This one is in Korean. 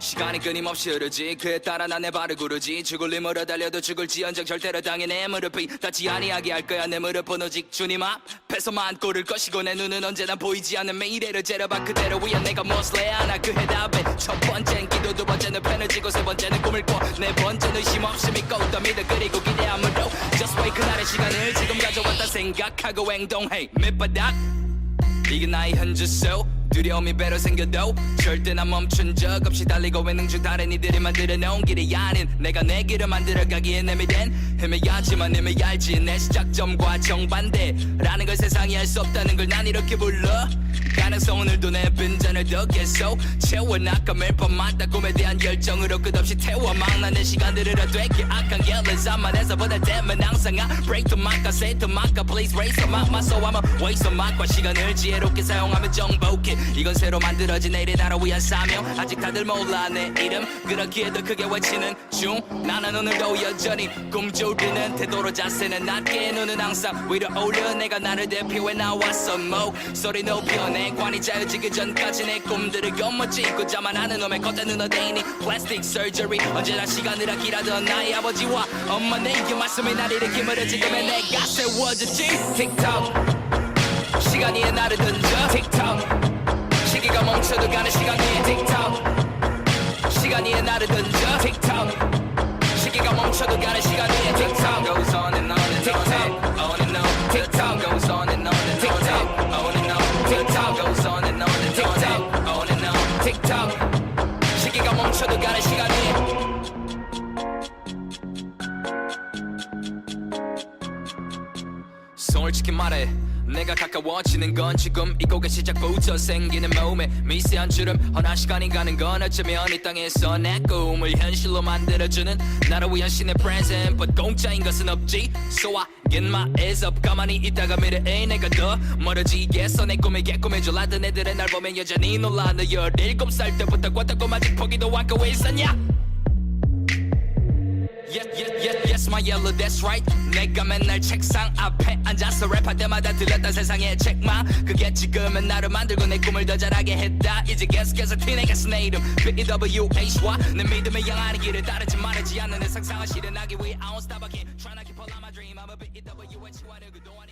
시간이 끊임없이 흐르지. 그에 따라 난내 발을 구르지. 죽을 힘으로 달려도 죽을지언정 절대로 당해. 내 무릎이 닿지 아니하게 할 거야. 내 무릎은 오직 주님 앞에서만 꼴을 것이고 내 눈은 언제나 보이지 않는 미래를 째려봐. 그대로 위한 내가 무엇을 하나 그 해답에. 첫 번째는 기도 두 번째는 펜을 쥐고 세 번째는 꿈을 꿔네 번째는 의심 없이 믿고 또 믿어 그리고 기대함으로. Just wait 그날의 시간을 지금 가져왔다 생각하고 행동해. 밑바닥. 이게 나의 현주소 두려움이 배로 생겨도 절대 난 멈춘 적 없이 달리고 있는 중 다른 이들이 만들어 놓은 길이 아닌 내가 내 길을 만들어 가기에 내미된 헤매야지만 알지 내 시작점과 정반대라는 걸 세상이 알 수 없다는 걸 난 이렇게 불러. 가능성 오늘도 내 빈잔을 더 계속 채워 나가 매일 밤마다 꿈에 대한 열정으로 끝없이 태워 내 시간들을 되게 악한 게을른 산만해서 보다 되면 항상 I break to my car say to my car please raise the mic my so I'm a waste of my 과 시간을 지혜롭게 사용하면 정복해 이건 새로 만들어진 내일의 나를 위한 사명. 아직 다들 몰라 내 이름. 그렇기에 더 크게 외치는 중. 나는 오늘도 여전히 꿈조리는 태도로 자세는 낮게 눈은 항상 위로 올려. 내가 나를 대표해 나왔어 목 소리 높여 내 관이 짜여지기 전까지 내 꿈들을 엿먹지 자만 하는 놈의 겉에 눈어대이니 플라스틱 서저리 언제나 시간을 아끼라던 나의 아버지와 엄마 내게 말씀이 날 일으킴으로 지금의 내가 세워졌지. 틱톡. 시간이 나를 던져. 틱톡 멈춰도 가는 시간이 틱톡 시간이 나를 던져 틱톡 시기가 멈춰도 가는 시간이 틱톡 goes on and on and on on and on 틱톡 goes on and on and on on and on 틱톡 goes on and on and on on and on 틱톡 시기가 멈춰도 가는 시간이 솔직히 말해 내가 가까워지는 건 지금 이 곡의 시작부터 생기는 몸에 미세한 주름 허나 시간이 가는 건 어쩌면 이 땅에서 내 꿈을 현실로 만들어주는 나를 위한 신의 present. But 공짜인 것은 없지. So I get my ass up. 가만히 있다가 미래에 내가 더 멀어지겠어. 내 꿈에게 꿈해줄 라던 애들은 날 보면 여전히 놀라. 너 17살 때부터 꿨다고 아직 포기도 않고 왜 있었냐 Yes, yes, yes, yes, my yellow, that's right. 내가 맨날 책상 앞에 앉아서 랩할 때마다 들렸던 세상의 책망. 그게 지금은 나를 만들고 내 꿈을 더 잘하게 했다. 이제 계속해서 티내겠어 내 이름. B-E-W-H와 내 믿음을 향하는 길을 따르지 말지 않는 내 상상을 실현하기 위해 I won't stop again. Trying to keep all of my dream. I'm a B-E-W-H와 늘 그동안